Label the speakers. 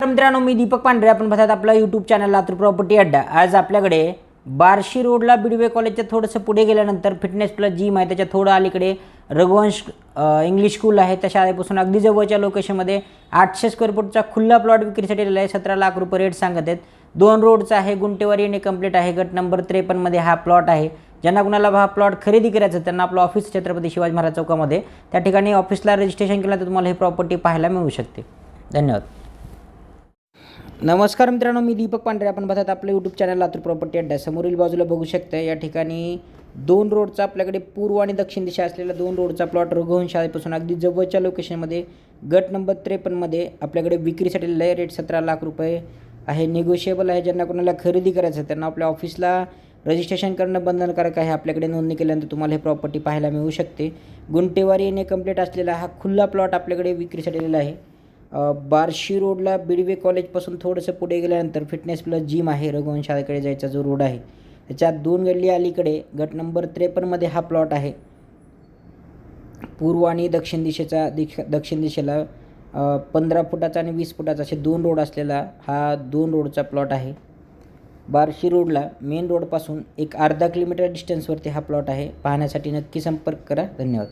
Speaker 1: मित्रांनो मी दीपक पांढरे आपण बघतात आपला यूट्यूब चॅनल लातूर प्रॉपर्टी अड्डा. आज आपल्याकडे बार्शी रोडला बिडवे कॉलेजच्या थोडंसं पुढे गेल्यानंतर फिटनेस प्लस जिम आहे त्याच्या थोडं अलीकडे रघुवंश इंग्लिश स्कूल आहे. त्या शाळेपासून अगदी जवळच्या लोकेशनमध्ये आठशे स्क्वेअर फूटचा खुल्ला प्लॉट विक्रीसाठी दिलेला आहे. सतरा लाख रुपये रेट सांगत आहेत. दोन रोडचा आहे गुंटेवारी आणि कंप्लीट आहे. गट नंबर त्रेपन्नमध्ये हा प्लॉट आहे. ज्यांना कुणाला हा प्लॉट खरेदी करायचा त्यांना आपलं ऑफिस छत्रपती शिवाजी महाराज चौकामध्ये त्या ठिकाणी ऑफिसला रजिस्ट्रेशन केलं तर तुम्हाला ही प्रॉपर्टी पाहायला मिळू शकते. धन्यवाद. नमस्कार मित्रांनो मी दीपक पांढरे. आपण बघतात आपलं यूट्यूब चॅनल लातूर प्रॉपर्टी अड्डा समोरील बाजूला बघू शकता या ठिकाणी दोन रोडचा आपल्याकडे पूर्व आणि दक्षिण दिशा असलेला दोन रोडचा प्लॉट रघुवंश शाळेपासून अगदी जवळच्या लोकेशनमध्ये गट नंबर त्रेपन्नमध्ये आपल्याकडे विक्रीसाठी लय रेट सतरा लाख रुपये आहे. निगोशिएबल आहे ज्यांना कोणाला खरेदी करायचं त्यांना आपल्या ऑफिसला रजिस्ट्रेशन करणं बंधनकारक आहे. आपल्याकडे नोंदणी केल्यानंतर तुम्हाला हे प्रॉपर्टी पाहायला मिळू शकते. गुंटेवारी येणे कंप्लीट असलेला हा खुल्ला प्लॉट आपल्याकडे विक्रीसाठी आहे. बार्शी रोडला बिडवे कॉलेजपासून थोडंसं पुढे गेल्यानंतर फिटनेस प्लस जिम आहे रघुवंश शाळेकडे जायचा जो रोड आहे. त्याच्यात दोन गल्ली अलीकडे गट नंबर त्रेपन्नमध्ये हा प्लॉट आहे. पूर्व आणि दक्षिण दिशेचा दिश दक्षिण दिशेला पंधरा फुटाचा आणि वीस फुटाचा असे दोन रोड असलेला हा दोन रोडचा प्लॉट आहे. बार्शी रोडला मेन रोडपासून एक अर्धा किलोमीटर डिस्टन्सवरती हा प्लॉट आहे. पाहण्यासाठी नक्की संपर्क करा. धन्यवाद.